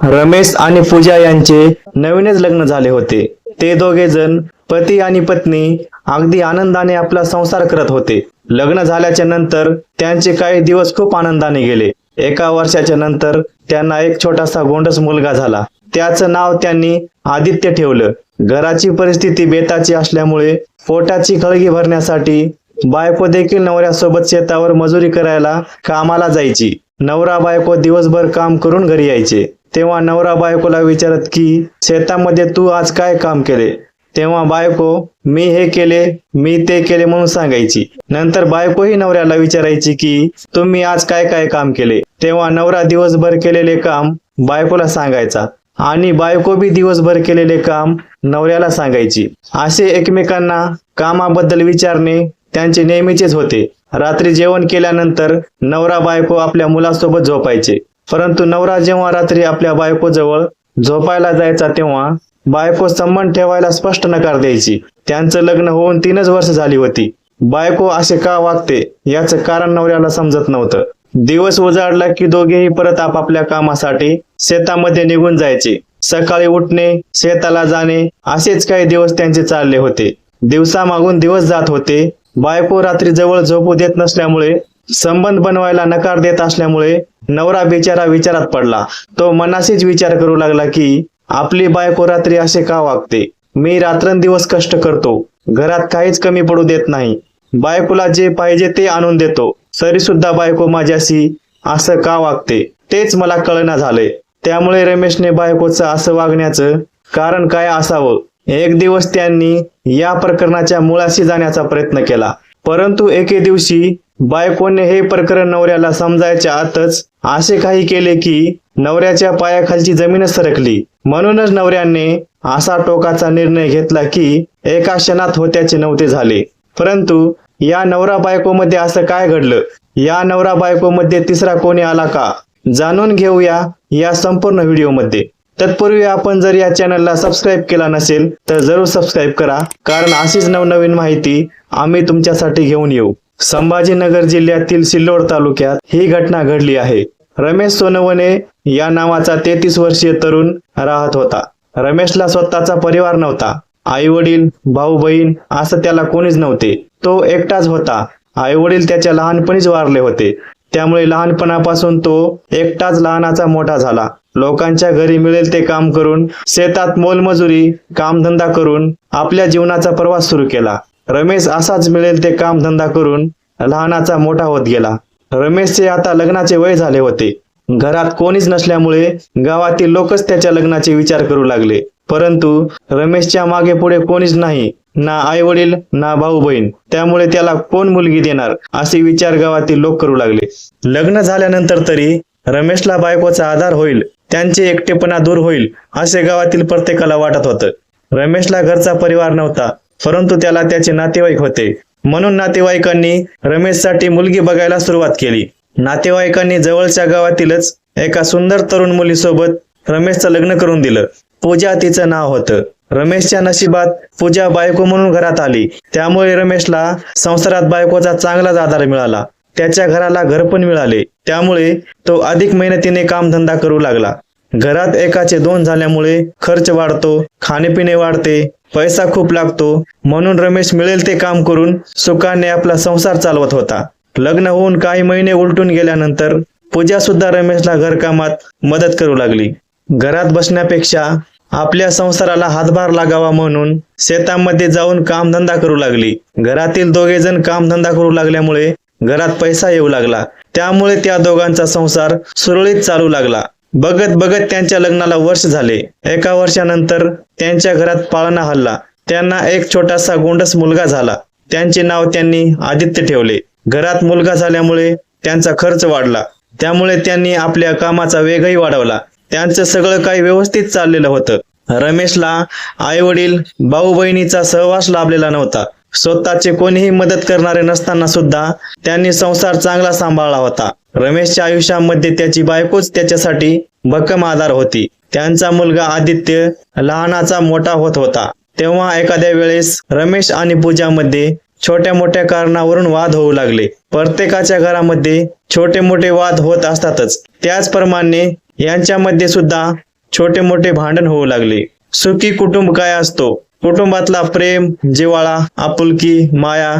रमेश आणि पूजा यांचे नवीनच लग्न झाले होते. ते दोघे जण पती आणि पत्नी अगदी आनंदाने आपला संसार करत होते. लग्न झाल्याच्यानंतर त्यांचे काही दिवस खूप आनंदाने गेले. एका वर्षाच्या नंतर त्यांना एक छोटासा गोंडस मुलगा झाला. त्याचं नाव त्यांनी आदित्य ठेवलं. घराची परिस्थिती बेताची असल्यामुळे पोटाची खळगी भरण्यासाठी बायको देखील नवऱ्यासोबत शेतावर मजुरी करायला कामाला जायची. नवरा बायको दिवसभर काम करून घरी यायचे. तेव्हा नवरा बायकोला विचारत की शेतामध्ये तू आज काय काम केले? तेव्हा बायको मी हे केले मी ते केले म्हणून सांगायची. नंतर बायकोही नवऱ्याला विचारायची की तुम्ही आज काय काय काम केले? तेव्हा नवरा दिवसभर केलेले काम बायकोला सांगायचा आणि बायको बी दिवसभर केलेले काम नवऱ्याला सांगायची. असे एकमेकांना कामाबद्दल विचारणे त्यांचे नेहमीचेच होते. रात्री जेवण केल्यानंतर नवरा बायको आपल्या मुलासोबत झोपायचे. परंतु नवरा जेव्हा रात्री आपल्या बायकोजवळ झोपायला जायचा तेव्हा बायको संबंध ठेवायला स्पष्ट नकार द्यायची. त्यांचं लग्न होऊन तीनच वर्ष झाली होती. बायको असे का वागते याचं कारण नवऱ्याला समजत नव्हतं. दिवस उजाडला की दोघेही परत आपापल्या कामासाठी शेतामध्ये निघून जायचे. सकाळी उठणे शेताला जाणे असेच काही दिवस त्यांचे चालले होते. दिवसामागून दिवस जात होते. बायको रात्री जवळ झोपू देत नसल्यामुळे संबंध बनवायला नकार देत असल्यामुळे नवरा बिचारा विचारात पडला. तो मनाशीच विचार करू लागला की आपली बायको रात्री असे का वागते? मी रात्रंदिवस कष्ट करतो. घरात काहीच कमी पडू देत नाही. बायकोला जे पाहिजे ते आणून देतो. तरी सुद्धा बायको माझ्याशी असं का वागते? तेच मला कळना झालंय त्यामुळे रमेशने बायकोचं असं वागण्याचं कारण काय असावं? एक दिवस त्यांनी या प्रकरणाच्या मुळाशी जाण्याचा प्रयत्न केला. परंतु एके दिवशी बायकोने हे प्रकरण नवऱ्याला समजायच्या आतच असे काही केले की नवऱ्याच्या पायाखालची जमीनच सरकली. म्हणूनच नवऱ्याने असा टोकाचा निर्णय घेतला की एका क्षणात होत्याचे नव्हते झाले. परंतु या नवरा बायकोमध्ये असं काय घडलं? या नवरा बायकोमध्ये तिसरा कोणी आला का? जाणून घेऊया या संपूर्ण व्हिडिओमध्ये. तत्पूर्वी आपण जर या चॅनलला सबस्क्राईब केला नसेल तर जरूर सबस्क्राईब करा. कारण अशीच नवनवीन माहिती आम्ही तुमच्यासाठी घेऊन येऊ. संभाजीनगर जिल्ह्यातील सिल्लोड तालुक्यात ही घटना घडली आहे. रमेश सोनवणे या नावाचा तेहतीस वर्षीय तरुण राहत होता. रमेशला स्वतःचा परिवार नव्हता. आई वडील भाऊ बहीण असं त्याला कोणीच नव्हते. तो एकटाच होता. आई वडील त्याच्या लहानपणीच वारले होते. त्यामुळे लहानपणापासून तो एकटाच लहानाचा मोठा झाला. लोकांच्या घरी मिळेल ते काम करून शेतात मोलमजुरी कामधंदा करून आपल्या जीवनाचा प्रवास सुरू केला. रमेश असाच मिळेल ते कामधंदा करून लहानाचा मोठा होत गेला. रमेशचे आता लग्नाचे वय झाले होते. घरात कोणीच नसल्यामुळे गावातील लोकच त्याच्या लग्नाचे विचार करू लागले. परंतु रमेशच्या मागे पुढे कोणीच नाही ना आई वडील ना भाऊ बहीण त्यामुळे त्याला कोण मुलगी देणार असे विचार गावातील लोक करू लागले. लग्न झाल्यानंतर तरी रमेशला बायकोचा आधार होईल त्यांचे एकटेपणा दूर होईल असे गावातील प्रत्येकाला वाटत होतं. रमेशला घरचा परिवार नव्हता परंतु त्याला त्याचे नातेवाईक होते. म्हणून नातेवाईकांनी रमेशसाठी मुलगी बघायला सुरुवात केली. नातेवाईकांनी जवळच्या गावातीलच एका सुंदर तरुण मुलीसोबत रमेशचं लग्न करून दिलं. पूजा तिचं नाव होतं. रमेशच्या नशिबात पूजा बायको म्हणून घरात आली. त्यामुळे रमेशला संसारात बायकोचा चांगलाच आधार मिळाला. त्याच्या घराला घर पण मिळाले. त्यामुळे तो अधिक मेहनतीने कामधंदा करू लागला. घरात एकाचे दोन झाल्यामुळे खर्च वाढतो खाणेपिणे वाढते पैसा खूप लागतो. म्हणून रमेश मिळेल ते काम करून सुखाने आपला संसार चालवत होता. लग्न होऊन काही महिने उलटून गेल्यानंतर पूजा सुद्धा रमेशला घरकामात मदत करू लागली. घरात बसण्यापेक्षा आपल्या संसाराला हातभार लागावा म्हणून शेतामध्ये जाऊन कामधंदा करू लागली. घरातील दोघे जण कामधंदा करू लागल्यामुळे घरात पैसा येऊ लागला. त्यामुळे त्या दोघांचा संसार सुरळीत चालू लागला. बघत बघत त्यांच्या लग्नाला वर्ष झाले. एका वर्षानंतर त्यांच्या घरात पाळणा हल्ला. त्यांना एक छोटासा गोंडस मुलगा झाला. त्यांचे नाव त्यांनी आदित्य ठेवले. घरात मुलगा झाल्यामुळे त्यांचा खर्च वाढला. त्यामुळे त्यांनी आपल्या कामाचा वेगही वाढवला. त्यांचं सगळं काही व्यवस्थित चाललेलं होतं. रमेशला आई वडील भाऊ बहिणीचा सहवास लाभलेला नव्हता. स्वतःचे कोणीही मदत करणारे नसताना सुद्धा त्यांनी संसार चांगला सांभाळला होता. रमेशच्या आयुष्यामध्ये त्याची बायकोच त्याच्यासाठी भक्कम आधार होती. त्यांचा मुलगा आदित्य लहानाचा मोठा होत होता. तेव्हा एखाद्या वेळेस रमेश आणि पूजामध्ये छोट्या मोठ्या कारणावरून वाद होऊ लागले. प्रत्येकाच्या घरामध्ये छोटे मोठे वाद होत असतातच. त्याचप्रमाणे यांच्यामध्ये सुद्धा छोटे मोठे भांडण होऊ लागले. सुखी कुटुंब काय असतो? कुटुंबातला प्रेम जिवाळा आपुलकी माया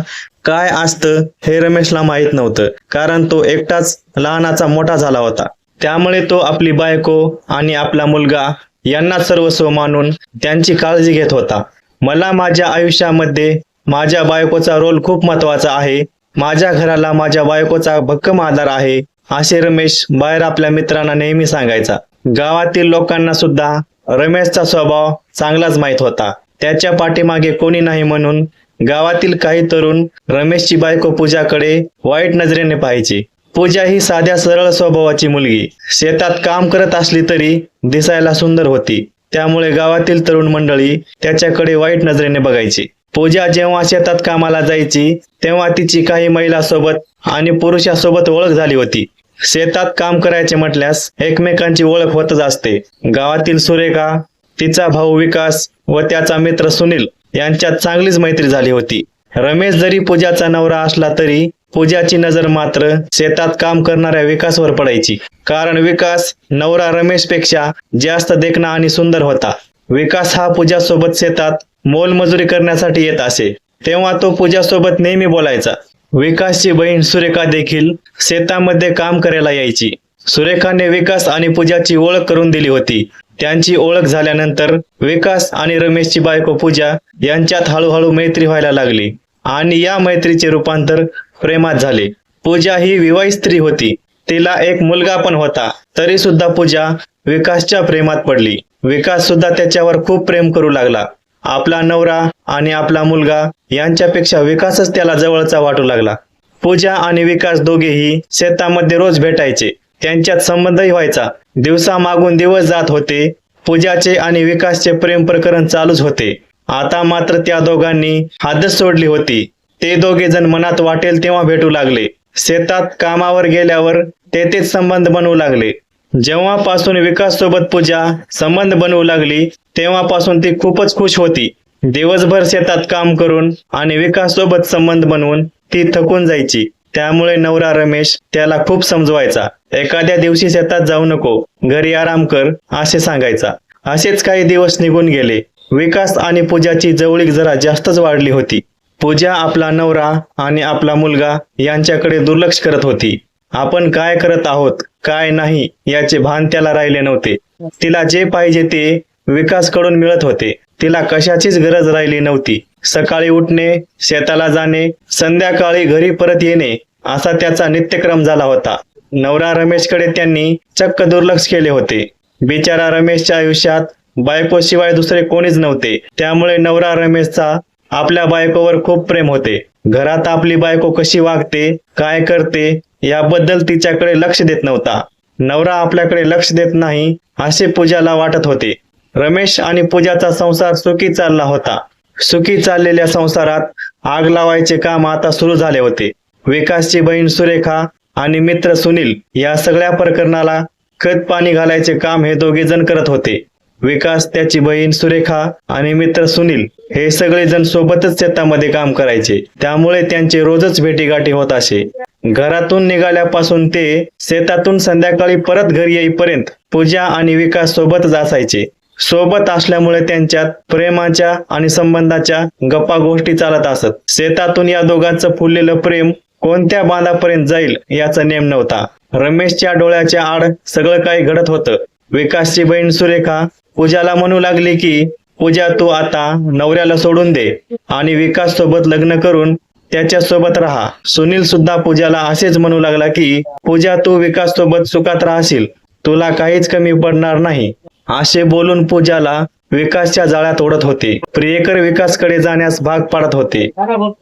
काय असतं हे रमेशला माहीत नव्हतं. कारण तो एकटाच लहानाचा मोठा झाला होता. त्यामुळे तो आपली बायको आणि आपला मुलगा यांना सर्वस्व मानून त्यांची काळजी घेत होता. मला माझ्या आयुष्यामध्ये माझ्या बायकोचा रोल खूप महत्त्वाचा आहे. माझ्या घराला माझ्या बायकोचा भक्कम आधार आहे असे रमेश बाहेर आपल्या मित्रांना नेहमी सांगायचा. गावातील लोकांना सुद्धा रमेशचा स्वभाव चांगलाच माहीत होता. त्याच्या पाठीमागे कोणी नाही म्हणून गावातील काही तरुण रमेशची बायको पूजाकडे वाईट नजरेने पाहायचे. पूजा ही साध्या सरळ स्वभावाची मुलगी. शेतात काम करत असली तरी दिसायला सुंदर होती. त्यामुळे गावातील तरुण मंडळी त्याच्याकडे वाईट नजरेने बघायची. पूजा जेव्हा शेतात कामाला जायची तेव्हा तिची काही महिलासोबत आणि पुरुषासोबत ओळख झाली होती. शेतात काम करायचे म्हटल्यास एकमेकांची ओळख होतच असते. गावातील सुरेखा तिचा भाऊ विकास व त्याचा मित्र सुनील यांच्यात चांगलीच मैत्री झाली होती. रमेश जरी पूजाचा नवरा असला तरी पूजाची नजर मात्र शेतात काम करणाऱ्या विकासवर पडायची. कारण विकास नवरा रमेशपेक्षा जास्त देखणा आणि सुंदर होता. विकास हा पूजासोबत शेतात मोलमजुरी करण्यासाठी येत असे. तेव्हा तो पूजासोबत नेहमी बोलायचा. विकासची बहीण सुरेखा देखील शेतामध्ये काम करायला यायची. सुरेखाने विकास आणि पूजाची ओळख करून दिली होती. त्यांची ओळख झाल्यानंतर विकास आणि रमेशची बायको पूजा यांच्यात हळूहळू मैत्री व्हायला लागली आणि या मैत्रीचे रूपांतर प्रेमात झाले. पूजा ही विवाहित स्त्री होती. तिला एक मुलगा पण होता. तरी सुद्धा पूजा विकासच्या प्रेमात पडली. विकास सुद्धा त्याच्यावर खूप प्रेम करू लागला. आपला नवरा आणि आपला मुलगा यांच्यापेक्षा विकासच त्याला जवळचा वाटू लागला. पूजा आणि विकास दोघेही शेतामध्ये रोज भेटायचे. त्यांच्यात संबंधही व्हायचा. दिवसा मागून दिवस जात होते. पूजाचे आणि विकासचे प्रेम प्रकरण चालूच होते. आता मात्र त्या दोघांनी हादच सोडली होती. ते दोघे जण मनात वाटेल तेव्हा भेटू लागले. शेतात कामावर गेल्यावर तेथेच संबंध बनवू लागले. जेव्हापासून विकास सोबत पूजा संबंध बनवू लागली तेव्हापासून ती खूपच खुश होती. दिवसभर शेतात काम करून आणि विकास सोबत संबंध बनवून ती थकून जायची. त्यामुळे नवरा रमेश त्याला खूप समजवायचा. एखाद्या दिवशी शेतात जाऊ नको घरी आराम कर असे सांगायचा. असेच काही दिवस निघून गेले. विकास आणि पूजाची जवळीक जरा जास्तच वाढली होती. पूजा आपला नवरा आणि आपला मुलगा यांच्याकडे दुर्लक्ष करत होती. आपण काय करत आहोत काय नाही याचे भान त्याला राहिले नव्हते. तिला जे पाहिजे ते विकासकडून मिळत होते. तिला कशाचीच गरज राहिली नव्हती. सकाळी उठणे शेताला जाणे संध्याकाळी घरी परत येणे असा त्याचा नित्यक्रम झाला होता. नवरा रमेशकडे त्यांनी चक्क दुर्लक्ष केले होते. बिचारा रमेशच्या आयुष्यात बायकोशिवाय दुसरे कोणीच नव्हते. त्यामुळे नवरा रमेशचा आपल्या बायकोवर खूप प्रेम होते. घरात आपली बायको कशी वागते काय करते याबद्दल तिच्याकडे लक्ष देत नव्हता. नवरा आपल्याकडे लक्ष देत नाही असे पूजाला वाटत होते. रमेश आणि पूजाचा संसार सुखी चालला होता. सुखी चाललेल्या संसारात आग लावायचे काम आता सुरू झाले होते. विकासची बहीण सुरेखा आणि मित्र सुनील या सगळ्या प्रकरणाला खत पाणी घालायचे काम हे दोघे जण करत होते. विकास त्याची बहीण सुरेखा आणि मित्र सुनील हे सगळे जण सोबतच शेतामध्ये काम करायचे. त्यामुळे त्यांचे रोजच भेटीगाठी होत असे. घरातून निघाल्यापासून ते शेतातून संध्याकाळी परत घरी येईपर्यंत पूजा आणि विकास सोबतच असायचे. सोबत असल्यामुळे त्यांच्यात प्रेमाच्या आणि संबंधाच्या गप्पा गोष्टी चालत असत. शेतातून या दोघांचं फुललेलं प्रेम कोणत्या बांधापर्यंत जाईल याचा नेम नव्हता. रमेशच्या डोळ्याच्या आड सगळं काही घडत होतं. विकासची बहीण सुरेखा पूजाला म्हणू लागली की पूजा तू आता नवऱ्याला सोडून दे आणि विकास सोबत लग्न करून त्याच्या सोबत राहा. सुनील सुद्धा पूजाला असेच म्हणू लागला की पूजा तू विकास सोबत सुखात राहशील. तुला काहीच कमी पडणार नाही. असे बोलून पूजाला विकासच्या जाळ्यात ओढत होते. प्रियकर विकासकडे जाण्यास भाग पाडत होते.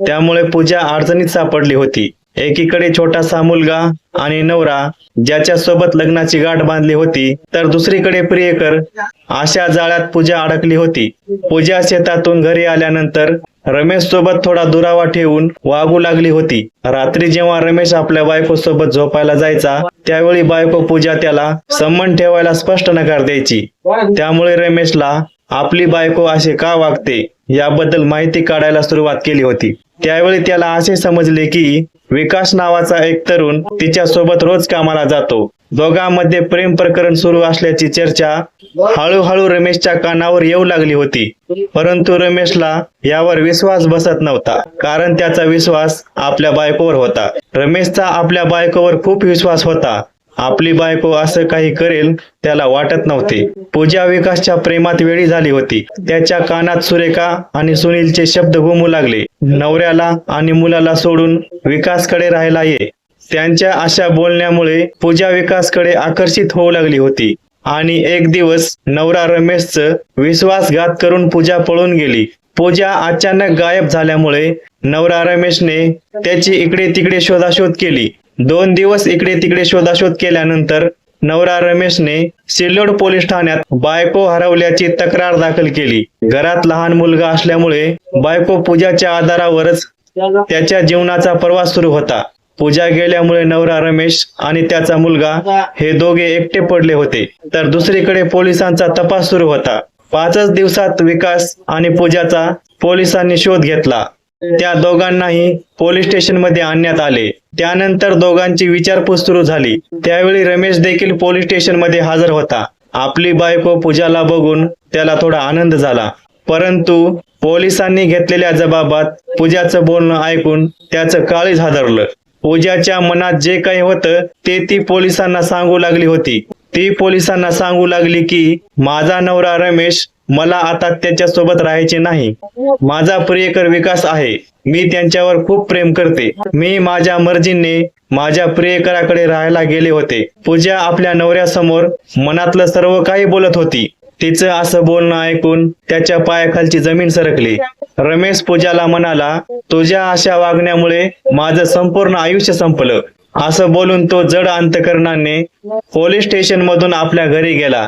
त्यामुळे पूजा अडचणीत सापडली होती. एकीकडे छोटासा मुलगा आणि नवरा ज्याच्या सोबत लग्नाची गाठ बांधली होती तर दुसरीकडे प्रियकर. अशा जाळ्यात पूजा अडकली होती. पूजा शेतातून घरी आल्यानंतर रमेश सोबत थोडा दुरावा ठेवून वागू लागली होती. रात्री जेव्हा रमेश आपल्या बायको सोबत झोपायला जायचा त्यावेळी बायको पूजा त्याला संबंध ठेवायला स्पष्ट नकार द्यायची. त्यामुळे रमेशला आपली बायको असे का वागते? याबद्दल माहिती काढायला सुरुवात केली होती. त्यावेळी त्याला असे समजले की विकास नावाचा एक तरुण तिच्या सोबत रोज कामाला जातो. दोघांमध्ये प्रेम प्रकरण सुरू असल्याची चर्चा हळूहळू रमेशच्या कानावर येऊ लागली होती. परंतु रमेशला यावर विश्वास बसत नव्हता कारण त्याचा विश्वास आपल्या बायकोवर होता. रमेशचा आपल्या बायकोवर खूप विश्वास होता. आपली बायको असं काही करेल त्याला वाटत नव्हते. पूजा विकासच्या प्रेमात वेळी झाली होती. त्याच्या कानात सुरेखा आणि सुनीलचे शब्द घुमू लागले. नवऱ्याला आणि मुलाला सोडून विकासकडे राहायला ये. त्यांच्या अशा बोलण्यामुळे पूजा विकासकडे आकर्षित होऊ लागली होती. आणि एक दिवस नवरा रमेशच विश्वासघात करून पूजा पळून गेली. पूजा अचानक गायब झाल्यामुळे नवरा रमेशने त्याची इकडे तिकडे शोधाशोध केली. दोन दिवस इकडे तिकडे शोधाशोध केल्यानंतर नवरा रमेशने सिल्लोड पोलीस ठाण्यात बायको हरवल्याची तक्रार दाखल केली. घरात लहान मुलगा असल्यामुळे बायको पूजाच्या आधारावरच त्याच्या जीवनाचा प्रवास सुरू होता. पूजा गेल्यामुळे नवरा रमेश आणि त्याचा मुलगा हे दोघे एकटे पडले होते. तर दुसरीकडे पोलिसांचा तपास सुरू होता. पाचच दिवसात विकास आणि पूजाचा पोलिसांनी शोध घेतला. त्या दोघांनाही पोलीस स्टेशनमध्ये आणण्यात आले. त्यानंतर दोघांची विचारपूस सुरू झाली. त्यावेळी रमेश देखील पोलीस स्टेशनमध्ये हजर होता. आपली बायको पूजाला बघून त्याला थोडा आनंद झाला. परंतु पोलिसांनी घेतलेल्या जबाबात पूजाचं बोलणं ऐकून त्याचं काळीज हादरलं. पूजाच्या मनात जे काही होतं ते ती पोलिसांना सांगू लागली होती. ती पोलिसांना सांगू लागली की माझा नवरा रमेश मला आता त्याच्या सोबत राहायचे नाही. माझा प्रियकर विकास आहे. मी त्यांच्यावर खूप प्रेम करते. मी माझ्या मर्जीने माझ्या प्रियकराकडे राहायला गेले होते. पूजा आपल्या नवऱ्यासमोर मनातलं सर्व काही बोलत होती. तिचं असं बोलणं ऐकून त्याच्या पायाखालची जमीन सरकली. रमेश पूजाला म्हणाला तुझ्या अशा वागण्यामुळे माझं संपूर्ण आयुष्य संपलं. असं बोलून तो जड अंतकरणाने पोलीस स्टेशन मधून आपल्या घरी गेला.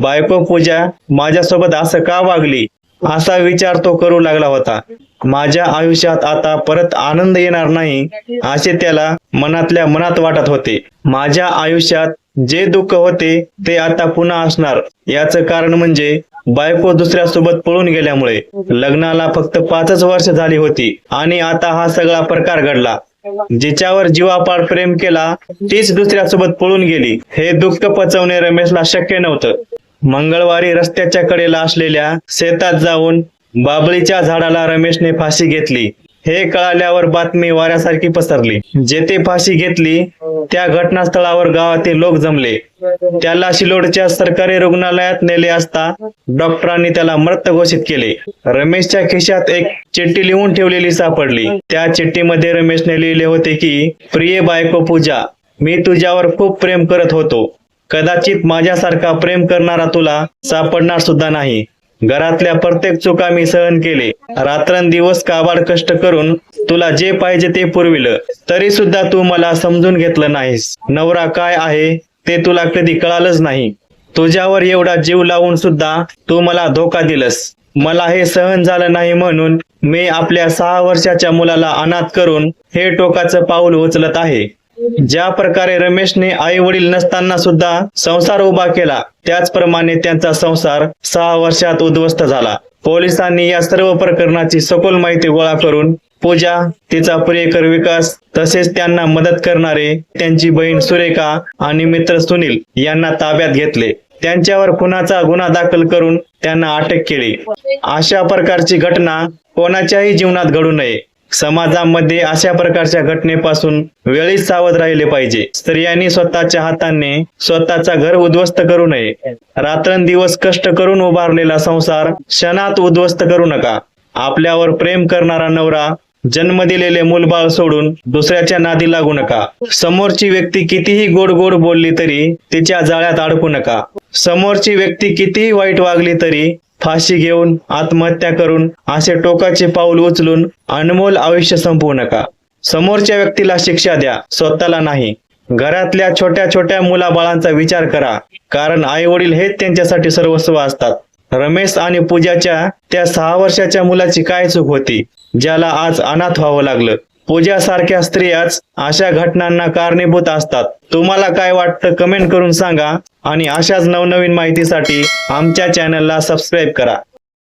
बायको पूजा माझ्यासोबत असं का वागली? असा विचार तो करू लागला होता. माझ्या आयुष्यात आता परत आनंद येणार नाही असे त्याला मनातल्या मनात वाटत होते. माझ्या आयुष्यात जे दुःख होते ते आता पुन्हा असणार. याचं कारण म्हणजे बायको दुसऱ्या सोबत पळून गेल्यामुळे लग्नाला फक्त पाचच वर्ष झाली होती आणि आता हा सगळा प्रकार घडला. जिच्यावर जीवापाड प्रेम केला तीच दुसऱ्यासोबत पळून गेली. हे दुःख पचवणे रमेशला शक्य नव्हतं. मंगळवारी रस्त्याच्या कडेला असलेल्या शेतात जाऊन बाबळीच्या झाडाला रमेशने फाशी घेतली. हे कळाल्यावर बातमी वाऱ्यासारखी पसरली. जेथे फाशी घेतली त्या घटनास्थळावर गावातील लोक जमले. त्याला शिलोडच्या सरकारी रुग्णालयात नेले असता डॉक्टरांनी त्याला मृत घोषित केले. रमेशच्या खिशात एक चिठ्ठी लिहून ठेवलेली सापडली. त्या चिठ्ठीमध्ये रमेशने लिहिले होते की प्रिय बायको पूजा मी तुझ्यावर खूप प्रेम करत होतो. कदाचित माझ्यासारखा प्रेम करणारा तुला सापडणार सुद्धा नाही. घरातल्या प्रत्येक चुका मी सहन केले. रात्रंदिवस काबाड कष्ट करून तुला जे पाहिजे ते पुरविलं. तरी सुद्धा तू मला समजून घेतलं नाहीस. नवरा काय आहे ते तुला कधी कळालंच नाही. तुझ्यावर एवढा जीव लावून सुद्धा तू मला धोका दिलस. मला हे सहन झालं नाही म्हणून मी आपल्या सहा वर्षाच्या मुलाला अनाथ करून हे टोकाचं पाऊल उचलत आहे. ज्या प्रकारे रमेशने आई वडील नसताना सुद्धा संसार उभा केला त्याचप्रमाणे त्यांचा संसार सहा वर्षात उद्ध्वस्त झाला. पोलिसांनी या सर्व प्रकरणाची सखोल माहिती गोळा करून पूजा तिचा प्रियकर विकास तसेच त्यांना मदत करणारे त्यांची बहीण सुरेखा आणि मित्र सुनील यांना ताब्यात घेतले. त्यांच्यावर खुनाचा गुन्हा दाखल करून त्यांना अटक केली. अशा प्रकारची घटना कोणाच्याही जीवनात घडू नये. समाजामध्ये अशा प्रकारच्या घटनेपासून वेळीच सावध राहिले पाहिजे. स्त्रियांनी स्वतःच्या हाताने स्वतःचा घर उद्ध्वस्त करू नये. रात्रंदिवस कष्ट करून उभारलेला संसार क्षणात उद्ध्वस्त करू नका. आपल्यावर प्रेम करणारा नवरा जन्म दिलेले मूलबाळ सोडून दुसऱ्याच्या नादी लागू नका. समोरची व्यक्ती कितीही गोड गोड बोलली तरी तिच्या जाळ्यात अडकू नका. समोरची व्यक्ती कितीही वाईट वागली तरी फाशी घेऊन आत्महत्या करून असे टोकाचे पाऊल उचलून अनमोल आयुष्य संपवू नका. समोरच्या व्यक्तीला शिक्षा द्या स्वतःला नाही. घरातल्या छोट्या छोट्या मुलाबाळांचा विचार करा कारण आई वडील हेच त्यांच्यासाठी सर्वस्व असतात. रमेश आणि पूजाच्या त्या सहा वर्षाच्या मुलाची काय चूक होती ज्याला आज अनाथ व्हावं लागलं? पूजासारख्या स्त्रियाच अशा घटनांना कारणीभूत असतात. तुम्हाला काय वाटतं कमेंट करून सांगा आणि अशाच नवनवीन माहितीसाठी आमच्या चॅनलला सबस्क्राईब करा.